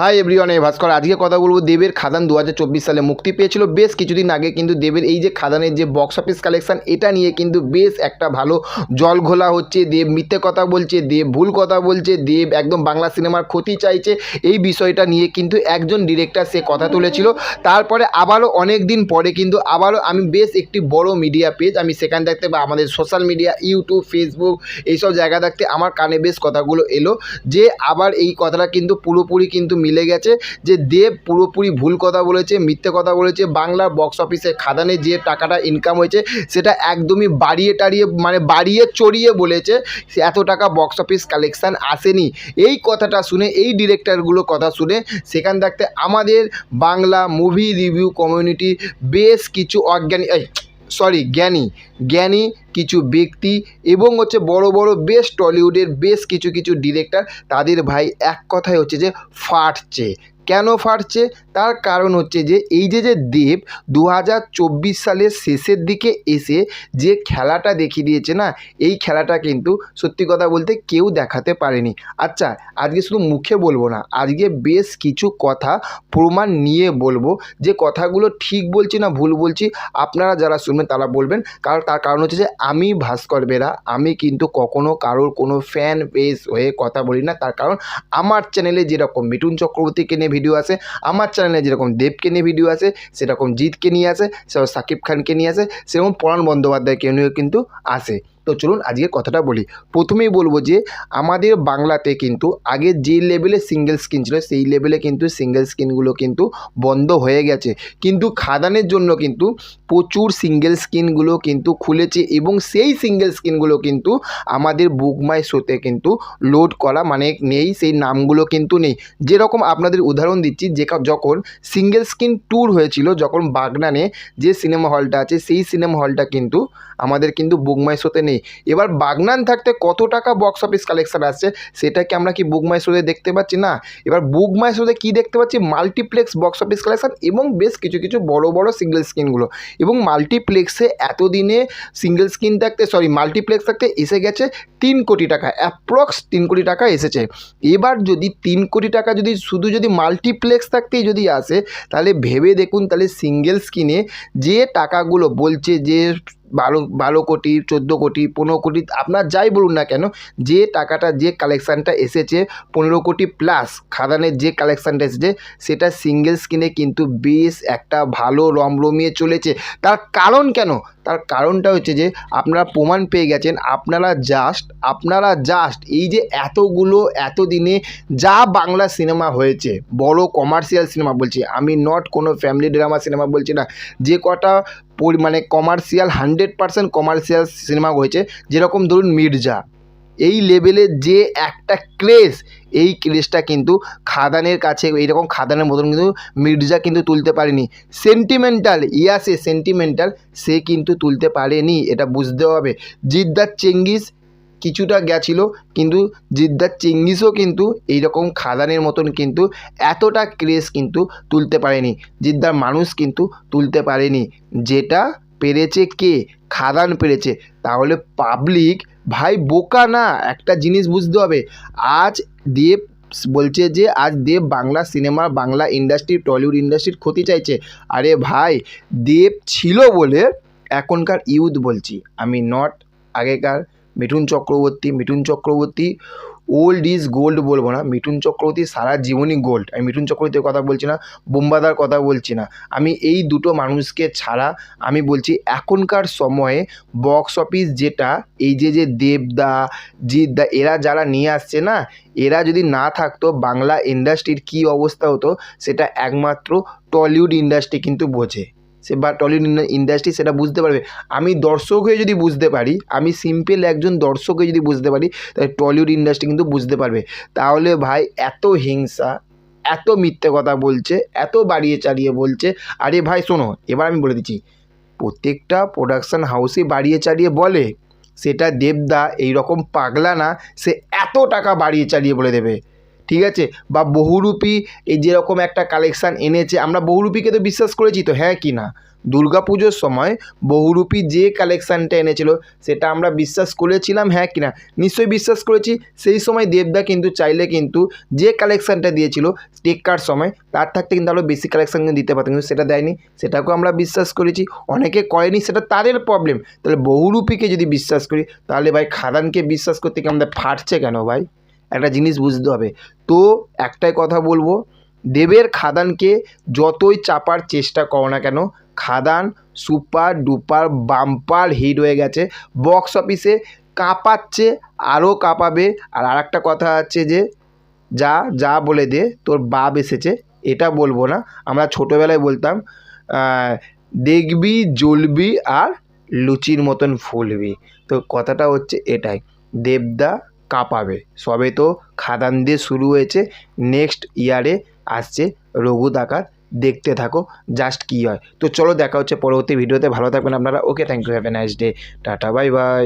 Hi everyone এই ভাস্কর। আজকে কথা বলব দেবের খাদান দু হাজার চব্বিশ সালে মুক্তি পেয়েছিল। বেশ কিছুদিন আগে কিন্তু দেবের এই যে খাদানের যে বক্স অফিস কালেকশন এটা নিয়ে কিন্তু বেশ একটা ভালো জল ঘোলা হচ্ছে। দেব মিথ্যে কথা বলছে, দেব ভুল কথা বলছে, দেব একদম বাংলা সিনেমার ক্ষতি চাইছে। এই বিষয়টা নিয়ে কিন্তু একজন ডিরেক্টর সে কথা তুলেছিল। তারপরে আবারও অনেক দিন পরে কিন্তু আবারও আমি বেশ একটি বড় মিডিয়া পেজ আমি সেখান থাকতে বা আমাদের সোশ্যাল মিডিয়া ইউটিউব ফেসবুক এইসব জায়গা থাকতে আমার কানে বেশ কথাগুলো এলো। যে আবার এই কথাটা কিন্তু পুরোপুরি কিন্তু মিলে গেছে যে দেব পুরোপুরি ভুল কথা বলেছে, মিথ্যে কথা বলেছে, বাংলা বক্স অফিসে খাদানে যে টাকাটা ইনকাম হয়েছে, সেটা একদমই বাড়িয়ে টাড়িয়ে মানে বাড়িয়ে চড়িয়ে বলেছে এত টাকা বক্স অফিস কালেকশান আসেনি। এই কথাটা শুনে, এই ডিরেক্টরগুলো কথা শুনে, সেখান থাকতে আমাদের বাংলা মুভি রিভিউ কমিউনিটি বেশ কিছু অজ্ঞানী সরি, জ্ঞানী। জ্ঞানী কিছু ব্যক্তি এবং হচ্ছে বড় বড় বেশ টলিউডের বেশ কিছু কিছু ডিরেক্টর। তাদের ভাই এক কথায় হচ্ছে যে ফাটছে। কেন ফাটছে? তার কারণ হচ্ছে যে, এই যে যে দেব দু হাজার চব্বিশ সালের শেষের দিকে এসে যে খেলাটা দেখিয়ে দিয়েছে না, এই খেলাটা কিন্তু সত্যি কথা বলতে কেউ দেখাতে পারেনি। আচ্ছা আজকে শুধু মুখে বলব না, আজকে বেশ কিছু কথা প্রমাণ নিয়ে বলব। যে কথাগুলো ঠিক বলছি না ভুল বলছি, আপনারা যারা শুনবেন তারা বলবেন। কারণ, তার কারণ হচ্ছে যে, আমি ভাস্কর বেরা, আমি কিন্তু কখনো কারোর কোনো ফ্যান পেজ হয়ে কথা বলি না। তার কারণ, আমার চ্যানেলে যেরকম মিঠুন চক্রবর্তীকে নিয়ে ভিডিও আসে আমার চ্যানেলে যেরকম দেবকে নিয়ে ভিডিও আছে, সেরকম জিৎকে নিয়ে আসে, সেরকম সাকিব খানকে নিয়ে আসে, সেরকম পরাণ বন্দ্যোপাধ্যায়কে নিয়েও কিন্তু আসে। তো চলুন আজকে কথাটা বলি। প্রথমেই বলব যে, আমাদের বাংলাতে কিন্তু আগে যে লেভেলে সিঙ্গেল স্ক্রিন ছিল, সেই লেভেলে কিন্তু সিঙ্গেল স্ক্রিনগুলো কিন্তু বন্ধ হয়ে গেছে। কিন্তু খাদানের জন্য কিন্তু প্রচুর সিঙ্গেল স্ক্রিনগুলো কিন্তু খুলেছে এবং সেই সিঙ্গেল স্ক্রিনগুলো কিন্তু আমাদের বুকমাই শোতে কিন্তু লোড করা মানে নেই, সেই নামগুলো কিন্তু নেই। যেরকম আপনাদের উদাহরণ দিচ্ছি, যে যখন সিঙ্গেল স্ক্রিন ট্যুর হয়েছিল, যখন বাগনানে যে সিনেমা হলটা আছে, সেই সিনেমা হলটা কিন্তু আমাদের কিন্তু বুকমাই শোতে নেই। এবার বাগনান থাকতে কত টাকা বক্স অফিস কালেকশন আসছে, সেটাকে আমরা কি বুকমাই শোতে দেখতে পাচ্ছি? না, এবার বুকমাই শোতে কী দেখতে পাচ্ছি? মাল্টিপ্লেক্স বক্স অফিস কালেকশান এবং বেশ কিছু কিছু বড় বড় সিঙ্গেল স্ক্রিনগুলো এবং মাল্টিপ্লেক্সে এতদিনে সিঙ্গেল স্ক্রিন থাকতে সরি মাল্টিপ্লেক্স থাকতে এসে গেছে তিন কোটি টাকা অ্যাপ্রক্স তিন কোটি টাকা এসেছে। এবার যদি তিন কোটি টাকা যদি, শুধু যদি মাল্টিপ্লেক্স থাকতেই যদি আসে, তাহলে ভেবে দেখুন, তাহলে সিঙ্গেল স্ক্রিনে যে টাকাগুলো বলছে যে বারো বারো কোটি, চোদ্দ কোটি, পনেরো কোটি, আপনার যাই বলুন না কেন, যে টাকাটা, যে কালেকশানটা এসেছে পনেরো কোটি প্লাস খাদানের যে কালেকশানটা এসেছে, সেটা সিঙ্গেল স্ক্রিনে কিন্তু বেশ একটা ভালো রমরমিয়ে চলেছে। তার কারণ কেন? তার কারণটা হচ্ছে যে আপনারা প্রমাণ পেয়ে গেছেন, আপনারা জাস্ট আপনারা জাস্ট এই যে এতগুলো, এতদিনে যা বাংলা সিনেমা হয়েছে, বড় কমার্শিয়াল সিনেমা বলছি, আমি নট কোনো ফ্যামিলি ড্রামা সিনেমা বলছি না, যে কটা মানে commercial hundred percent commercial cinema হয়েছে, যেরকম ধরুন মির্জা। এই লেভেলের যে একটা ক্রেজ এই ক্রেজটা কিন্তু খাদানের কাছে এইরকম খাদানের মতন কিন্তু মির্জা কিন্তু তুলতে পারেনি। সেন্টিমেন্টাল ইয়াসে সেন্টিমেন্টাল সে কিন্তু তুলতে পারেনি, এটা বুঝতে হবে। জিদ্দার চেঙ্গিস কিছুটা গেছিল, কিন্তু জিদ্দার চেঙ্গিসও কিন্তু এইরকম খাদানের মতন কিন্তু এতটা ক্রেজ কিন্তু তুলতে পারেনি। জিদ্দার মানুষ কিন্তু তুলতে পারেনি। যেটা পেরেছে কে? খাদান পেরেছে। তাহলে পাবলিক ভাই, বোকা না? একটা জিনিস বুঝতে হবে। আজ দেব বলছে যে, আজ দেব বাংলা সিনেমা, বাংলা ইন্ডাস্ট্রি টলিউড ইন্ডাস্ট্রির ক্ষতি চাইছে। আরে ভাই, দেব ছিল বলে এখনকার ইউথ বলছি। আমি নট আগেকার Mithun Chakraborty Mithun Chakraborty old is gold বলব না, মিঠুন চক্রবর্তী সারা জীবনই গোল্ড আমি মিঠুন চক্রবর্তীর কথা বলছি না, বোম্বাদার কথা বলছি না। আমি এই দুটো মানুষকে ছাড়া আমি বলছি এখনকার সময়ে বক্স অফিস যেটা, এই যে যে দেবদা জিৎদা এরা যারা নিয়ে আসছে না, এরা যদি না থাকতো বাংলা ইন্ডাস্ট্রির কী অবস্থা হতো, সেটা একমাত্র টলিউড ইন্ডাস্ট্রি কিন্তু বোঝে। সে বা টলিউড ইন্ডাস্ট্রি সেটা বুঝতে পারবে। আমি দর্শক হয়ে যদি বুঝতে পারি, আমি সিম্পল একজন দর্শক হয়ে যদি বুঝতে পারি, তাহলে টলিউড ইন্ডাস্ট্রি কিন্তু বুঝতে পারবে। তাহলে ভাই এত হিংসা, এত মিথ্যে কথা বলছে, এত বাড়িয়ে চালিয়ে বলছে। আরে ভাই শোনো, এবার আমি বলে দিচ্ছি। প্রত্যেকটা প্রোডাকশান হাউসে বাড়িয়ে চালিয়ে বলে, সেটা দেবদা এই রকম পাগলা না, সে এত টাকা বাড়িয়ে চালিয়ে বলে দেবে। ঠিক আছে? বা বহুরূপী এই যেরকম একটা কালেকশান এনেছে, আমরা বহুরূপীকে তো বিশ্বাস করেছি তো হ্যাঁ কি না? দুর্গা পুজোর সময় বহুরূপী যে কালেকশানটা এনেছিল, সেটা আমরা বিশ্বাস করেছিলাম হ্যাঁ কি না? নিশ্চয়ই বিশ্বাস করেছি, সেই সময় দেবদা কিন্তু চাইলে কিন্তু যে কালেকশানটা দিয়েছিল টেক্কার সময়, তার থাকতে কিন্তু আরও বেশি কালেকশান কিন্তু দিতে পারতো কিন্তু সেটা দেয়নি। সেটাকেও আমরা বিশ্বাস করেছি, অনেকে করেনি, সেটা তাদের প্রবলেম তাহলে বহুরূপীকে যদি বিশ্বাস করি, তাহলে ভাই খাদানকে বিশ্বাস করতে কি আমাদের ফাটছে কেন ভাই? একটা জিনিস বুঝতে হবে। তো একটাই কথা বলব, দেবের খাদানকে যতই চাপার চেষ্টা করো না কেন, Khadaan super duper bumper hit হয়ে গেছে। বক্স অফিসে কাঁপাচ্ছে, আরও কাঁপাবে। আর আরেকটা কথা আছে যে, যা যা বলে দে, তোর বাপ এসেছে, এটা বলব না। আমরা ছোটোবেলায় বলতাম দেখবি, জ্বলবি আর লুচির মতন ফুলবি। তো কথাটা হচ্ছে এটাই, দেবদা কাঁপাবে। সবে তো খাদান দিয়ে শুরু হয়েছে। নেক্সট ইয়ারে আসছে রঘু দাকার। দেখতে থাকো জাস্ট কী হয়। তো চলো দেখা হচ্ছে পরবর্তী ভিডিওতে ভালো থাকবেন আপনারা। Okay thank you have a nice day tata bye bye